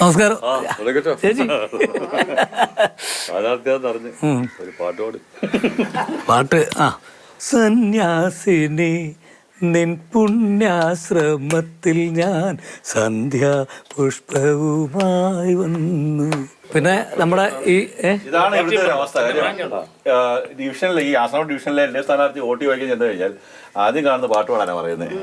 നമസ്കാരം. ചേച്ചി. പാട്ട് പാട്ട് ആ. സന്യാസിനി നിൻ പുണ്യാശ്രമത്തിൽ ഞാൻ സന്ധ്യ പുഷ്പവുമായി വന്നു. പിന്നെ നമ്മുടെ ഈ ഇതാണ് ഇവിടുത്തെ അവസ്ഥ. ഡിവിഷനിലെ ഈ ആസാം ഡിവിഷനിലെ എൽ ഡി സ്ഥാനാർത്ഥി വോട്ട് ചോദിക്കാൻ ചെന്ന് കഴിഞ്ഞാൽ ആദ്യം കാണുന്ന പാട്ട് പാടാനാണ് പറയുന്നത്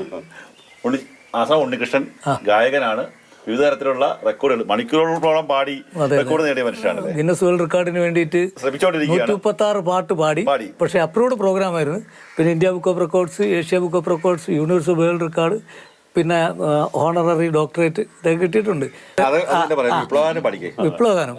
ഉണ്ണി ആസാം ഉണ്ണികൃഷ്ണൻ ഗായകനാണ്. വിവിധ തരത്തിലുള്ള റെക്കോർഡുകൾ മണിക്കൂറുകളോളം പാടി റെക്കോർഡ് നേടിയ മനുഷ്യനാണ് ഗിന്നസ് വേൾഡ് റെക്കോർഡിന് വേണ്ടിയിട്ട് ശ്രമിച്ചുകൊണ്ടിരിക്കുകയാണ് മുപ്പത്തി ആറ് പാട്ട് പാടി. പാടി. പക്ഷേ അപ്രൂവ്ഡ് പ്രോഗ്രാം ആയിരുന്നു. പിന്നെ India book of records Asia book of records universe world record പിന്നെ ഓണററി ഡോക്ടറേറ്റ് ഇതൊക്കെ കിട്ടിയിട്ടുണ്ട്. വിപ്ലവഗാനം.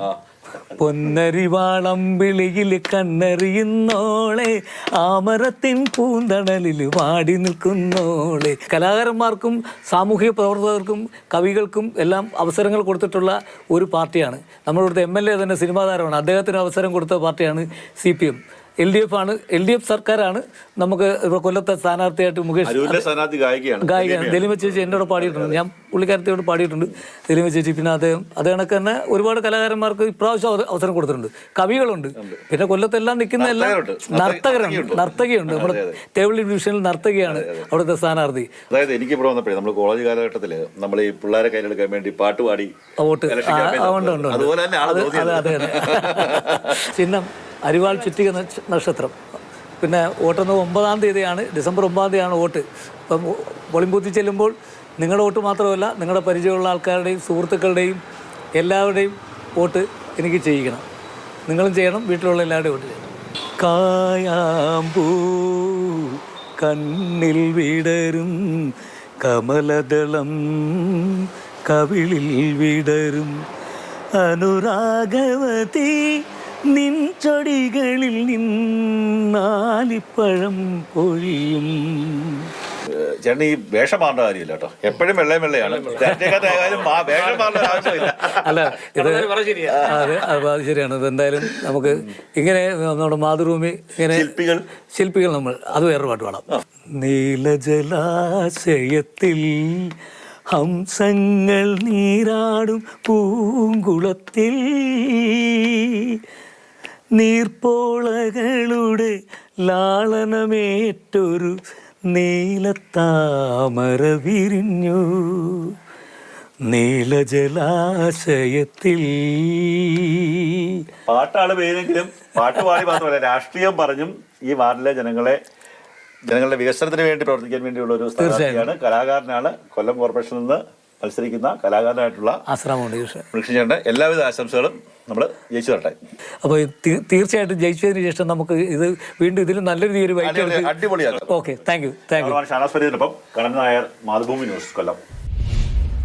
പൊന്നരിവാളം വിളിയിൽ കണ്ണെറിയുന്നോളെ ആമരത്തിൻ പൂന്തണലിൽ വാടി നിൽക്കുന്നോളെ. കലാകാരന്മാർക്കും സാമൂഹിക പ്രവർത്തകർക്കും കവികൾക്കും എല്ലാം അവസരങ്ങൾ കൊടുത്തിട്ടുള്ള ഒരു പാർട്ടിയാണ്. നമ്മളിവിടുത്തെ എം എൽ എ തന്നെ സിനിമാ താരമാണ് അദ്ദേഹത്തിന് അവസരം കൊടുത്ത പാർട്ടിയാണ് C P M. L D F ആണ്. എൽ ഡി എഫ് സർക്കാരാണ്. നമുക്ക് കൊല്ലത്തെ സ്ഥാനാർത്ഥിയായിട്ട് മുകേഷ് സ്ഥാനാർത്ഥി ഗായികയാണ്. ഗായിക ദലിമ ചേച്ചി എന്നോട് പാടിയിട്ടുണ്ട്. ഞാൻ പുള്ളിക്കാരത്തിയോട് പാടിയിട്ടുണ്ട്. ദലിമ ചേച്ചി പിന്നെ അദ്ദേഹം അത് കണക്ക് തന്നെ ഒരുപാട് കലാകാരന്മാർക്ക് ഇപ്രാവശ്യം അവസരം കൊടുത്തിട്ടുണ്ട്. കവികളുണ്ട്. പിന്നെ കൊല്ലത്തെല്ലാം നിൽക്കുന്ന എല്ലാം നർത്തകരുണ്ട്. നർത്തകരുണ്ട് നർത്തകിയുണ്ട്. നമ്മുടെ ടേബിൾ ഡിവിഷനിൽ നർത്തകിയാണ് അവിടുത്തെ സ്ഥാനാർത്ഥി. അതായത് എനിക്ക് ഇവിടെ വന്നപ്പോഴേ നമ്മൾ കോളേജ് കാലഘട്ടത്തിൽ നമ്മൾ ഈ പിള്ളേരെ കയ്യിലെടുക്കാൻ വേണ്ടി പാട്ട് പാടി വോട്ട്. അതുപോലെ തന്നെ ചിഹ്നം. അരിവാൾ ചുറ്റിക നക്ഷ- നക്ഷത്രം. പിന്നെ വോട്ടെന്ന് ഒമ്പതാം തീയതിയാണ് ഡിസംബർ ഒമ്പതാം തീയതിയാണ് വോട്ട്. അപ്പം പോളിംഗ് ചെല്ലുമ്പോൾ നിങ്ങളുടെ വോട്ട് മാത്രമല്ല നിങ്ങളുടെ പരിചയമുള്ള ആൾക്കാരുടെയും സുഹൃത്തുക്കളുടെയും എല്ലാവരുടെയും വോട്ട് എനിക്ക് ചെയ്യിക്കണം. നിങ്ങളും ചെയ്യണം വീട്ടിലുള്ള എല്ലാവരുടെയും വോട്ട് ചെയ്യണം. കായാമ്പൂ കണ്ണിൽ വിടരും കമലദളം കവിളിൽ വിടരും. അനുരാഗവതി നിൻ ചൊടികളിൽ നിന്നാലിപ്പഴം പൊഴിയും. ചേട്ടൻ ഈ വേഷം മാറേണ്ട കാര്യമില്ല കേട്ടോ. എപ്പോഴും വെള്ളയും വെള്ളയാണ്. വേഷം മാറേണ്ട ഒരു ആവശ്യമില്ല. അല്ല ഇത് അതെ അത് അത് ശരിയാണ്. ഇത് എന്തായാലും നമുക്ക് ഇങ്ങനെ നമ്മുടെ മാതൃഭൂമി ഇങ്ങനെ ശില്പികൾ. ശില്പികൾ നമ്മൾ അത് വേറെ പാട്ട് പാടാം. നീലജലാശയത്തിൽ ഹംസങ്ങൾ നീരാടും പൂങ്കുളത്തിൽ. നീർപ്പോളകളുടെ ലാളനമേറ്റൊരു നീലത്താമര വിരിഞ്ഞു. നീലജലാശയത്തിൽ പാട്ടാണ് പേരെങ്കിലും പാട്ട് പാടി മാത്രമല്ല രാഷ്ട്രീയം പറഞ്ഞും ഈ വാർഡിലെ ജനങ്ങളെ ജനങ്ങളുടെ വികസനത്തിന് വേണ്ടി പ്രവർത്തിക്കാൻ വേണ്ടിയുള്ള ഒരു സ്ഥാനാർത്ഥിയാണ് കലാകാരനാണ് കൊല്ലം കോർപ്പറേഷനിൽ നിന്ന് മത്സരിക്കുന്ന കലാകാരനായിട്ടുള്ള ആശ്രമമുണ്ട് കൃഷ്ണചേട്ടന്റെ എല്ലാവിധ ആശംസകളും നമ്മൾ ജയിച്ചു തരട്ടെ അപ്പോൾ തീർച്ചയായിട്ടും ജയിച്ചതിന് ശേഷം നമുക്ക് ഇത് വീണ്ടും ഇതിൽ നല്ലൊരു രീതിയിൽ അടിപൊളി- അടിപൊളിയാക്കാം. Okay thank you thank you. Shanas കടന്നായർ Nair Mathrubhumi news Kollam.